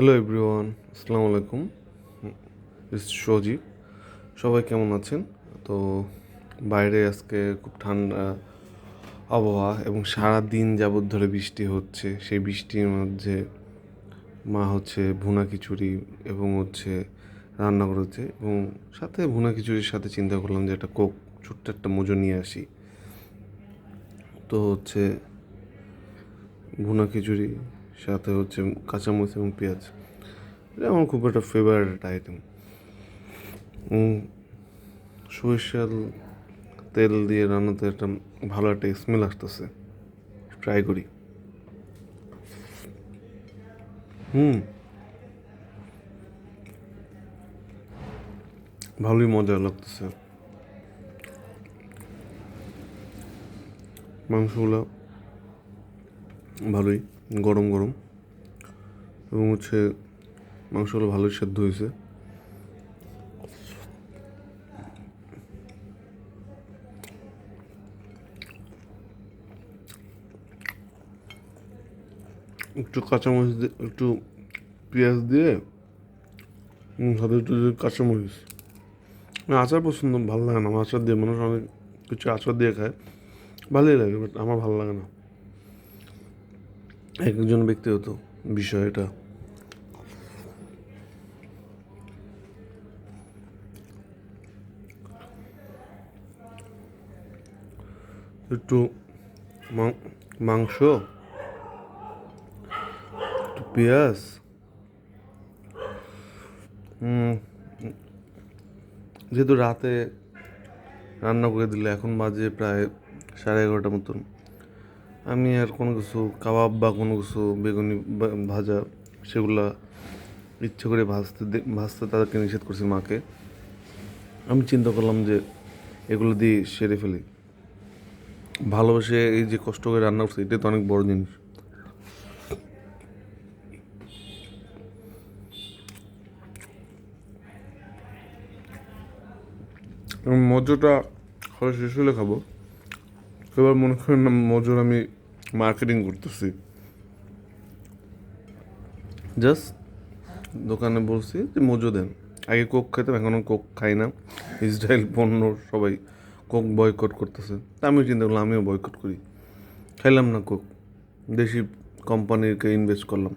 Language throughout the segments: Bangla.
হ্যালো এভরিওয়ান আসসালামু আলাইকুম। সজীব সবাই কেমন আছেন? তো বাইরে আজকে খুব ঠান্ডা আবহাওয়া এবং সারা দিন যাবৎ ধরে বৃষ্টি হচ্ছে। সেই বৃষ্টির মধ্যে মা হচ্ছে ভুনা খিচুড়ি এবং হচ্ছে রান্না করেছে এবং সাথে ভুনা খিচুড়ির সাথে চিন্তা করলাম যে একটা কোক, ছোট্ট একটা মোজো নিয়ে আসি। তো হচ্ছে ভুনা খিচুড়ি সাথে হচ্ছে কাঁচামরিচ এবং পেঁয়াজ। এটা আমার খুব একটা ফেভারিট আইটেম সরিষার তেল দিয়ে রান্নাতে একটা ভালো একটা স্মেল আসতেছে। ট্রাই করি। হুম। ভালোই মজা লাগতেছে। মাংসগুলো ভালোই। গরম গরম। এবং হচ্ছে মাংসগুলো ভালোই সেদ্ধ হয়েছে। একটু কাঁচামরিচ দিয়ে, একটু পেঁয়াজ দিয়ে সাথে একটু কাঁচামরিচ। আচার পছন্দ, ভালো লাগে না। আমার আচার দিয়ে, মানুষ অনেক কিছু আচার দিয়ে খায়। ভালোই লাগে বাট আমার ভালো লাগে না। এক একজন ব্যক্তিগত বিষয় এটা। একটু মাংস, একটু পেঁয়াজ যেহেতু রাতে রান্না করে দিলে এখন বাজে প্রায় সাড়ে এগারোটার মতন। আমি আর কোনো কিছু কাবাব বা কোনো কিছু বেগুনি ভাজা সেগুলা ইচ্ছে করে ভাজতে ভাজতে তাদেরকে নিষেধ করছি মাকে। আমি চিন্তা করলাম যে এগুলো দিয়ে সেরে ফেলি। ভালোবেসে এই যে কষ্ট করে রান্না করছি এটা তো অনেক বড় জিনিস। মজুটা খাওয়া শেষ হলে খাব। এবার মনে করেন মজুর আমি মার্কেটিং করতেছি। জাস্ট দোকানে বলছি যে মজু দেন। আগে কোক খেতাম এখনও কোক খাই না। ইসরায়েল পণ্য সবাই কোক বয়কট করতেছে। তা আমিও চিন্তা করলাম, আমিও বয়কট করি। খাইলাম না কোক দেশি কোম্পানিকে ইনভেস্ট করলাম।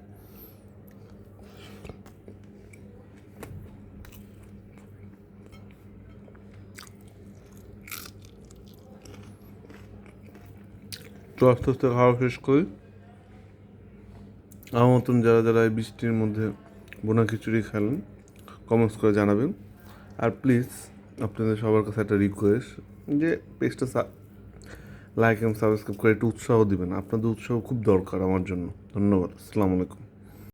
তো আস্তে আস্তে খাওয়া শেষ করি আমার মতন যারা যারা এই বৃষ্টির মধ্যে বোনা খিচুড়ি খেলেন কমেন্টস করে জানাবেন। আর প্লিজ আপনাদের সবার কাছে একটা রিকোয়েস্ট যে পেজটা লাইক এবং সাবস্ক্রাইব করে একটু উৎসাহ দেবেন। আপনাদের উৎসাহ খুব দরকার আমার জন্য। ধন্যবাদ। আসসালামু আলাইকুম।